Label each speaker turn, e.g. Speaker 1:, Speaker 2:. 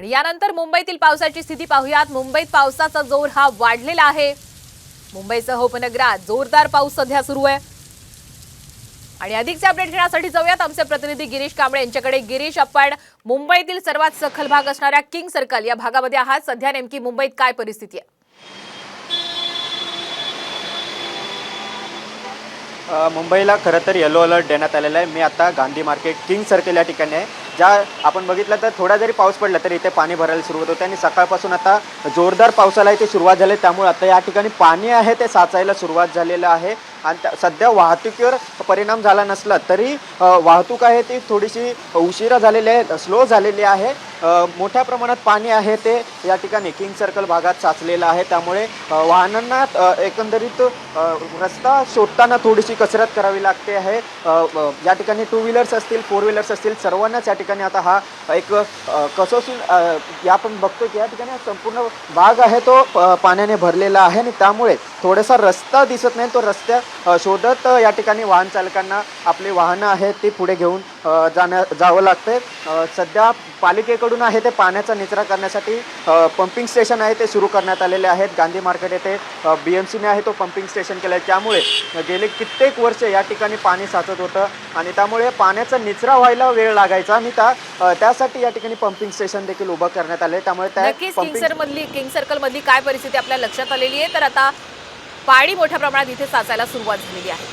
Speaker 1: आणि यानंतर मुंबईतील पावसाची स्थिती पाहूयात. मुंबईत पावसाचा जोर हा वाढलेला आहे. मुंबईसह उपनगरात जोरदार पाऊस सध्या सुरू आहे. आणि अधिकचे अपडेट घेण्यासाठी जाऊयात. आमचे प्रतिनिधी गिरीश कांबळे यांच्याकडे. गिरीश आपण मुंबईतील सर्वात सखल भाग असणाऱ्या किंग सर्कल या भागामध्ये आहात. सध्या नेमकी मुंबईत काय परिस्थिती आहे?
Speaker 2: मुंबईला खरं तर येलो अलर्ट देण्यात आलेला आहे. मी आता गांधी मार्केट किंग सर्कल या ठिकाणी आहे. ज्या आपण बघितलं तर थोडा जरी पाऊस पडला तरी इथे पाणी भरायला सुरुवात होते आणि सकाळपासून आता जोरदार पावसाला इथे सुरुवात झाली त्यामुळे आता या ठिकाणी पाणी आहे ते साचायला सुरुवात झालेलं आहे. आणि त्या- सध्या वाहतुकीवर परिणाम झाला नसला तरी वाहतूक आहे ती थोडीशी उशिरा झालेली आहे स्लो झालेली आहे. मोठ्या प्रमाणात पाणी आहे ते या ठिकाणी. किंग सर्कल भागात साचलेलं आहे. त्यामुळे वाहनांना एकंदरीत रस्ता शोधताना थोडीशी कसरत करावी लागते आहे. या ठिकाणी टू व्हीलर्स असतील फोर व्हीलर्स असतील सर्वांनाच या ठिकाणी आता हा एक अ, या आपण बघतो की या ठिकाणी संपूर्ण भाग आहे तो पाण्याने भरलेला आहे आणि त्यामुळे थोडासा रस्ता दिसत नाही. तो रस्त्या शोधत या ठिकाणी वाहन चालकांना आपली वाहनं आहेत ती पुढे घेऊन जाण्या जावं लागते सध्या पालिकेकडून आहे ते पाण्याचा निचरा करण्यासाठी पंपिंग स्टेशन आहे ते सुरू करण्यात आलेले आहेत. गांधी मार्केट येथे बी एम सीने आहे तो पंपिंग स्टेशन केलं आहे त्यामुळे गेले कित्येक वर्ष या ठिकाणी पाणी साचत होतं आणि त्यामुळे पाण्याचा निचरा व्हायला वेळ लागायचा. आणि त्या त्यासाठी या ठिकाणी पंपिंग स्टेशन देखील उभं करण्यात आले त्यामुळे त्या
Speaker 1: किंग मधली किंग सर्कल मधली काय परिस्थिती आपल्या लक्षात आलेली आहे? तर आता पाणी मोठ्या प्रमाणात इथे साचायला सुरुवात झालेली आहे.